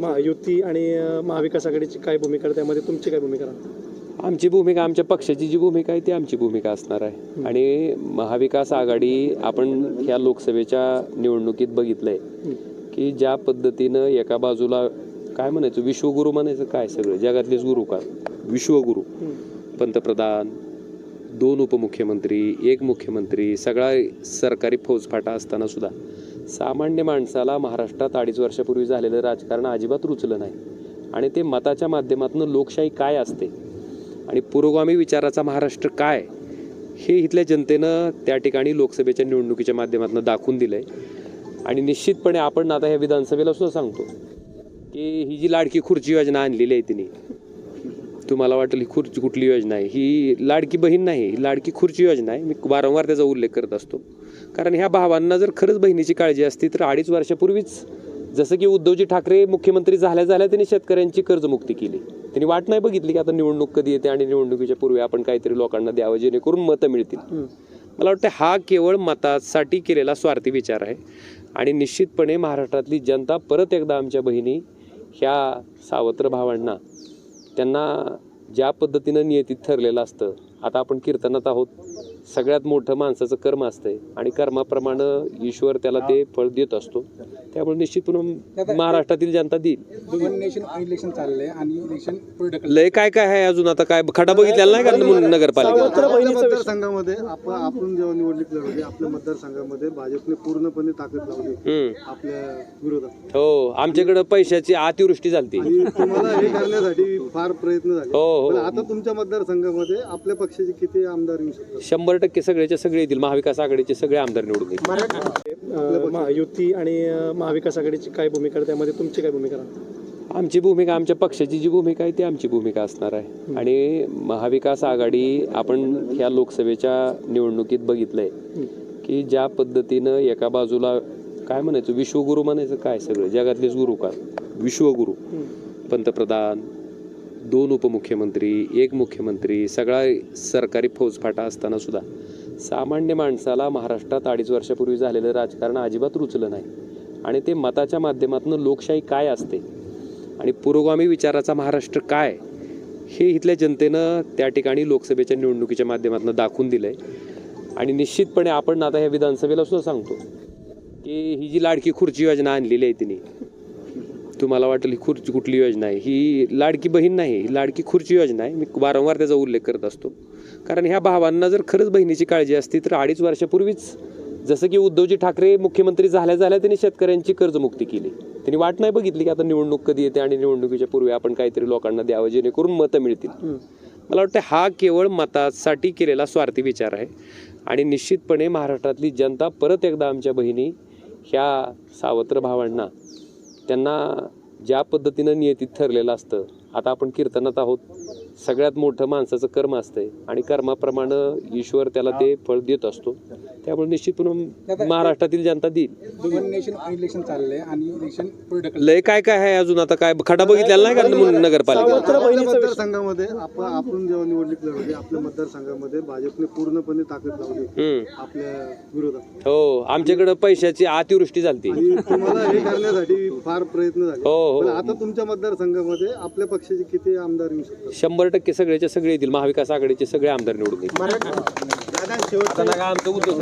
महायुती आणि महाविकास आघाडीची काय भूमिका आहे? त्यामध्ये तुमची काय भूमिका आमची भूमिका आमच्या पक्षाची जी भूमिका आहे ती आमची भूमिका असणार आहे. आणि महाविकास आघाडी आपण ह्या लोकसभेच्या निवडणुकीत बघितलंय की ज्या पद्धतीनं एका बाजूला काय म्हणायचं? विश्वगुरु म्हणायचं काय सगळं? जगातलेच गुरु का? विश्वगुरु. पंतप्रधान दोन उपमुख्यमंत्री एक मुख्यमंत्री सगळा सरकारी फौजफाटा असताना सुद्धा सामान्य माणसाला महाराष्ट्रात अडीच वर्षापूर्वी झालेलं राजकारण अजिबात रुचलं नाही. आणि ते मताच्या माध्यमातून लोकशाही काय असते? आणि पुरोगामी विचाराचा महाराष्ट्र काय? हे इथल्या जनतेनं त्या ठिकाणी लोकसभेच्या निवडणुकीच्या माध्यमातून दाखवून दिलं आहे आणि निश्चितपणे आपण आता ह्या विधानसभेला सुद्धा सांगतो की ही जी लाडकी खुर्ची योजना आणलेली आहे तिने तुम्हाला वाटेल ही खुर्ची कुठली योजना आहे? ही लाडकी बहीण नाही ही लाडकी खुर्ची योजना आहे. मी वारंवार त्याचा उल्लेख करत असतो. कारण ह्या भावांना जर खरंच बहिणीची काळजी असती तर अडीच वर्षापूर्वीच जसं की उद्धवजी ठाकरे मुख्यमंत्री झाल्या झाल्या त्यांनी शेतकऱ्यांची कर्जमुक्ती केली. त्यांनी वाट नाही बघितली की आता निवडणूक कधी येते आणि निवडणुकीच्या पूर्वी आपण काहीतरी लोकांना द्यावं जेणेकरून मतं मिळतील. मला वाटतं हा केवळ मतासाठी केलेला स्वार्थी विचार आहे. आणि निश्चितपणे महाराष्ट्रातली जनता परत एकदा आमच्या बहिणी ह्या सावत्र भावांना त्यांना ज्या पद्धतीनं नियतीत ठरलेलं असतं आता आपण कीर्तनात आहोत. सगळ्यात मोठं माणसाचं कर्म असतंय आणि कर्माप्रमाणे ईश्वर त्याला ते फळ देत असतो. त्यामुळे निश्चितपणे महाराष्ट्रातील जनता देईल. वन नेशन इलेक्शन चाललंय आणि इलेक्शन पुढे ढकललंय. लय काय काय आहे अजून आता? काय खडा बघितलेला नाही का नगरपालिका मतदारसंघामध्ये आपण आपण जेव्हा निवडणूक लढवली आपल्या मतदारसंघामध्ये भाजपने पूर्णपणे ताकद लावली. आपल्या विरोधात. हो आमच्याकडे पैशाची अतिवृष्टी झाली तुम्हाला हे करण्यासाठी फार प्रयत्न झाले. हो, हो. पण आता तुमच्या मतदारसंघामध्ये आपल्या पक्षाचे किती आमदार येऊ शकतात? शंभर टक्के सगळ्याच्या सगळे येतील. महाविकास आघाडीचे सगळे आमदार निवडून येतील. अ, महायुती आणि अ, महाविकास आघाडीची काय भूमिका आहे? त्यामध्ये तुमची काय भूमिका राहणार आमची भूमिका आमच्या पक्षाची जी भूमिका आहे ती आमची भूमिका असणार आहे. आणि महाविकास आघाडी आपण ह्या लोकसभेच्या निवडणुकीत बघितलंय की ज्या पद्धतीनं एका बाजूला काय म्हणायचं? विश्वगुरु म्हणायचं काय सगळं? जगातलेच गुरु का? विश्वगुरु. पंतप्रधान दोन उपमुख्यमंत्री एक मुख्यमंत्री सगळा सरकारी फौजफाटा असताना सुद्धा सामान्य माणसाला महाराष्ट्रात अडीच वर्षापूर्वी झालेलं राजकारण अजिबात रुचलं नाही. आणि ते मताच्या माध्यमातून लोकशाही काय असते? आणि पुरोगामी विचाराचा महाराष्ट्र काय? हे इथल्या जनतेनं त्या ठिकाणी लोकसभेच्या निवडणुकीच्या माध्यमातून दाखवून दिलं आहे आणि निश्चितपणे आपण आता ह्या विधानसभेला सुद्धा सांगतो की ही जी लाडकी खुर्ची योजना आणलेली आहे तिने तुम्हाला वाटेल ही खुर्ची कुठली योजना आहे? ही लाडकी बहीण नाही ही लाडकी खुर्ची योजना आहे. मी वारंवार त्याचा उल्लेख करत असतो. कारण ह्या भावांना जर खरंच बहिणीची काळजी असती तर अडीच वर्षापूर्वीच जसं की उद्धवजी ठाकरे मुख्यमंत्री झाल्या झाल्या त्यांनी शेतकऱ्यांची कर्जमुक्ती केली. त्यांनी वाट नाही बघितली की आता निवडणूक कधी येते आणि निवडणुकीच्या पूर्वी आपण काहीतरी लोकांना द्यावं जेणेकरून मतं मिळतील. मला वाटतं हा केवळ मतासाठी केलेला स्वार्थी विचार आहे. आणि निश्चितपणे महाराष्ट्रातली जनता परत एकदा आमच्या बहिणी ह्या सावत्र भावांना त्यांना ज्या पद्धतीनं नियतीत ठरलेलं असतं आता आपण कीर्तनात आहोत. सगळ्यात मोठं माणसाचं कर्म असतंय आणि कर्माप्रमाणे ईश्वर त्याला ते फळ देत असतो. त्यामुळे निश्चितपणे महाराष्ट्रातील जनता देईल. चाललंय आणि इलेक्शन पुढे ढकललंय. लय काय काय आहे अजून आता काय? खडा बघितलेला नाही का नगरपालिका मतदारसंघामध्ये आपण आपण जेव्हा निवडणूक लढवली आपल्या मतदारसंघामध्ये भाजपने पूर्णपणे ताकद लावली. आपल्या विरोधात. हो आमच्याकडे पैशाची अतिवृष्टी झाली तुम्हाला हे करण्यासाठी फार प्रयत्न झाले. हो, हो. पण आता तुमच्या मतदारसंघामध्ये आपल्या पक्षाचे किती आमदार येऊ शकतात? शंभर टक्के सगळ्याच्या सगळे येतील. महाविकास आघाडीचे सगळे आमदार निवडून येतील. दादा उद्धव